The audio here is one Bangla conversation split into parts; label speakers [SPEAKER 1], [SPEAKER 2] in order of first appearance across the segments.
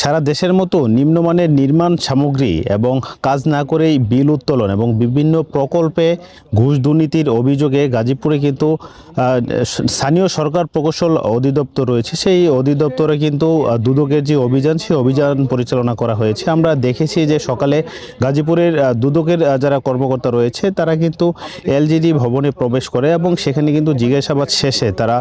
[SPEAKER 1] সারা দেশের মতো নিম্নমানের নির্মাণ সামগ্রী এবং কাজ না করেই বিল উত্তোলন এবং বিভিন্ন প্রকল্পে ঘুষ দুর্নীতির অভিযোগে গাজীপুরে কিন্তু স্থানীয় সরকার প্রকৌশল অধিদপ্তর রয়েছে। সেই অধিদপ্তরে কিন্তু দুদকের যে অভিযান, সেই অভিযান পরিচালনা করা হয়েছে। আমরা দেখেছি যে সকালে গাজীপুরের দুদকের যারা কর্মকর্তা রয়েছে, তারা কিন্তু এলজিডি ভবনে প্রবেশ করে এবং সেখানে কিন্তু জিজ্ঞাসাবাদ শেষে তারা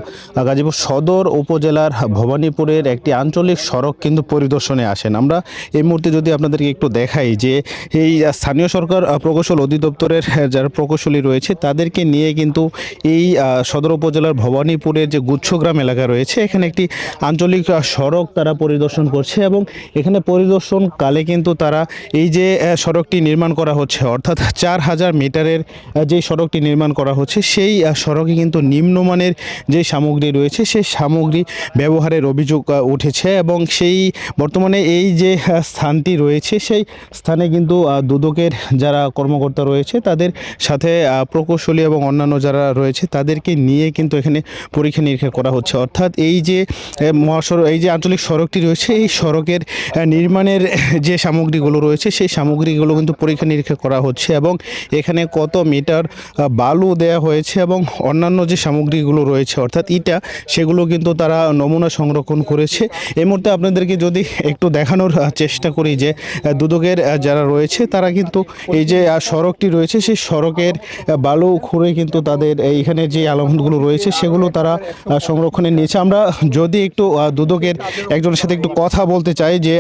[SPEAKER 1] গাজীপুর সদর উপজেলার ভবানীপুরের একটি আঞ্চলিক সড়ক কিন্তু পরিদর্শনে আসেন। আমরা এই মুহূর্তে যদি আপনাদেরকে একটু দেখাই যে এই স্থানীয় সরকার প্রকৌশল অধিদপ্তরের যারা প্রকৌশলী রয়েছে, তাদেরকে নিয়ে কিন্তু এই সদর উপজেলার ভবানীপুরের যে গুচ্ছগ্রাম এলাকা রয়েছে, এখানে একটি আঞ্চলিক সড়ক তারা পরিদর্শন করছে এবং এখানে পরিদর্শনকালে কিন্তু তারা এই যে সড়কটি নির্মাণ করা হচ্ছে, অর্থাৎ চার হাজার মিটারের যে সড়কটি নির্মাণ করা হচ্ছে, সেই সড়কে কিন্তু নিম্নমানের যে সামগ্রী রয়েছে, সেই সামগ্রী ব্যবহারের অভিযোগ উঠেছে এবং সেই বর্তমানে এই যে স্থানটি রয়েছে, সেই স্থানে কিন্তু দুদকের যারা কর্মকর্তা রয়েছে, তাদের সাথে প্রকৌশলী এবং অন্যান্য যারা রয়েছে, তাদেরকে নিয়ে কিন্তু এখানে পরীক্ষা নিরীক্ষা করা হচ্ছে। অর্থাৎ এই যে মহাসড়ক এই যে আঞ্চলিক সড়কটি রয়েছে, এই সড়কের নির্মাণের, যে সামগ্রীগুলো রয়েছে, সেই সামগ্রীগুলো কিন্তু পরীক্ষা নিরীক্ষা করা হচ্ছে এবং এখানে কত মিটার বালু দেয়া হয়েছে এবং অন্যান্য যে সামগ্রীগুলো রয়েছে, অর্থাৎ ইটা, সেগুলো কিন্তু তারা নমুনা সংরক্ষণ করেছে। এই মুহূর্তে আপনাদেরকে যদি একটু দেখানোর চেষ্টা করি যে দুদকের যারা রয়েছে তারা কিন্তু এই যে সড়কটি রয়েছে সেই সড়কের বালু খুঁড়ে কিন্তু তাদের এইখানে যে আলামতগুলো রয়েছে সেগুলো তারা সংরক্ষণে নিয়েছে। আমরা যদি একটু দুদকের একজনের সাথে একটু কথা বলতে চাই যে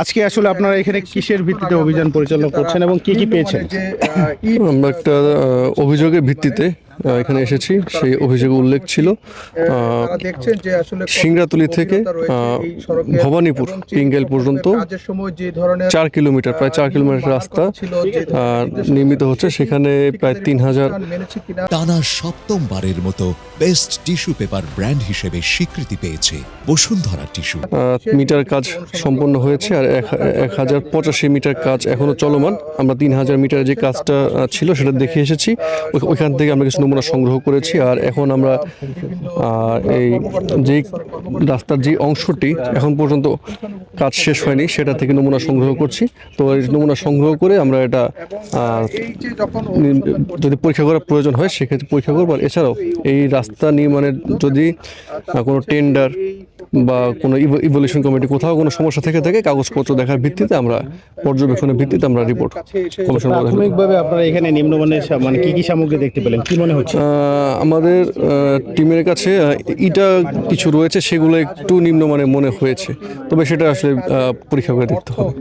[SPEAKER 1] আজকে আসলে আপনারা এখানে কিসের ভিত্তিতে অভিযান পরিচালনা করছেন এবং কি কি পেয়েছেন?
[SPEAKER 2] আমরা একটা অভিযোগের ভিত্তিতে এখানে এসেছি। সেই অভিযোগে উল্লেখ ছিল সিংড়াতুলি থেকে ভবানীপুর পিঙ্গেল পর্যন্ত চার কিলোমিটার প্রায় চার কিলোমিটার রাস্তা নির্মিত হচ্ছে। সেখানে প্রায় তিন হাজার
[SPEAKER 3] টানা সপ্তমবারের মতো বেস্ট টিস্যু পেপার ব্র্যান্ড হিসেবে স্বীকৃতি পেয়েছে বসুন্ধরা টিস্যু।
[SPEAKER 2] মিটার কাজ সম্পন্ন হয়েছে আর এক এক হাজার পঁচাশি মিটার কাজ এখনও চলমান। আমরা তিন হাজার মিটার যে কাজটা ছিল সেটা দেখে এসেছি। ওইখান থেকে আমরা কিছু নমুনা সংগ্রহ করেছি আর এখন আমরা এই যে রাস্তার যে অংশটি এখন পর্যন্ত কাজ শেষ হয়নি, সেটা থেকে নমুনা সংগ্রহ করছি। তো এই নমুনা সংগ্রহ করে আমরা এটা যদি পরীক্ষা করার প্রয়োজন হয়, সেক্ষেত্রে পরীক্ষা করব। আর এছাড়াও এই রাস্তা নির্মাণের যদি কোনো টেন্ডার বা কোনো ইভলিউশন কমিটি কোথাও কোনো সমস্যা থেকে থাকে কাগজপত্র দেখার ভিত্তিতে আমরা পর্যবেক্ষণের ভিত্তিতে আমরা রিপোর্ট কমিশন
[SPEAKER 1] প্রাথমিকভাবে আপনারা এখানে নিম্নমানের মানে কি কি সামগ্রী দেখতে পেলেন? কি মনে হচ্ছে?
[SPEAKER 2] আমাদের টিমের কাছে ইটা কিছু রয়েছে সেগুলো একটু নিম্নমানের মনে হয়েছে। তবে সেটা আসলে পরীক্ষা করে দেখতে হবে।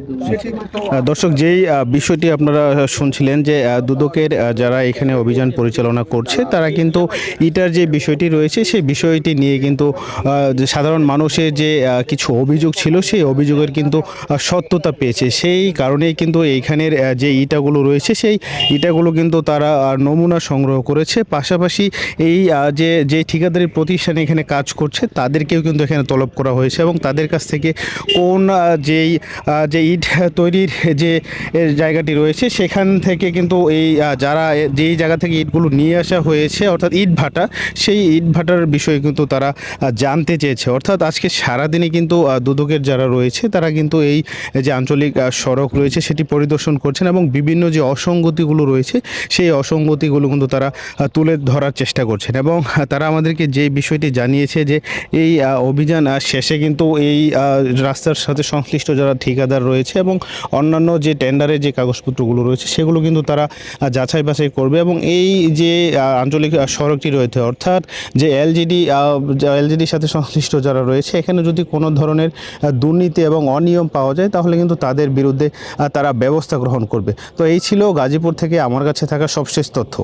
[SPEAKER 1] দর্শক যেই বিষয়টি আপনারা শুনছিলেন যে দুদকের যারা এখানে অভিযান পরিচালনা করছে তারা কিন্তু ইটার যে বিষয়টি রয়েছে সেই বিষয়টি নিয়ে কিন্তু সাধারণ মানুষের যে কিছু অভিযোগ ছিল, সেই অভিযোগের কিন্তু সত্যতা পেয়েছে। সেই কারণেই কিন্তু এইখানের যে ইটাগুলো রয়েছে, সেই ইটাগুলো কিন্তু তারা নমুনা সংগ্রহ করেছে। পাশাপাশি এই যে যে ঠিকাদারি প্রতিষ্ঠান এখানে কাজ করছে, তাদেরকেও কিন্তু এখানে তলব করা হয়েছে এবং তাদের কাছ থেকে কোন যেই যে ইট তৈরির যে জায়গাটি রয়েছে, সেখান থেকে কিন্তু এই যারা যেই জায়গা থেকে ইটগুলো নিয়ে আসা হয়েছে, অর্থাৎ ইট ভাটা, সেই ইট ভাটার বিষয়ে কিন্তু তারা জানতে চেয়েছে। অর্থাৎ আজকে সারাদিনে কিন্তু দুদকের যারা রয়েছে, তারা কিন্তু এই যে আঞ্চলিক সড়ক রয়েছে, সেটি পরিদর্শন করছেন এবং বিভিন্ন যে অসঙ্গতিগুলো রয়েছে, সেই অসঙ্গতিগুলো কিন্তু তারা তুলে ধরার চেষ্টা করছেন এবং তারা আমাদেরকে যে বিষয়টি জানিয়েছে যে এই অভিযান শেষে কিন্তু এই রাস্তার সাথে সংশ্লিষ্ট যারা ঠিকাদার রয়েছে এবং অন্যান্য যে টেন্ডারের যে কাগজপত্রগুলো রয়েছে, সেগুলো কিন্তু তারা যাচাই বাছাই করবে এবং এই যে আঞ্চলিক সড়কটি রয়েছে, অর্থাৎ যে এলজিডি এলজিডির সাথে সংশ্লিষ্ট যারা রয়েছে এখানে যদি কোনো ধরনের দুর্নীতি এবং অনিয়ম পাওয়া যায়, তাহলে কিন্তু তাদের বিরুদ্ধে তারা ব্যবস্থা গ্রহণ করবে। তো এই ছিল গাজীপুর থেকে আমার কাছে থাকা সবশেষ তথ্য।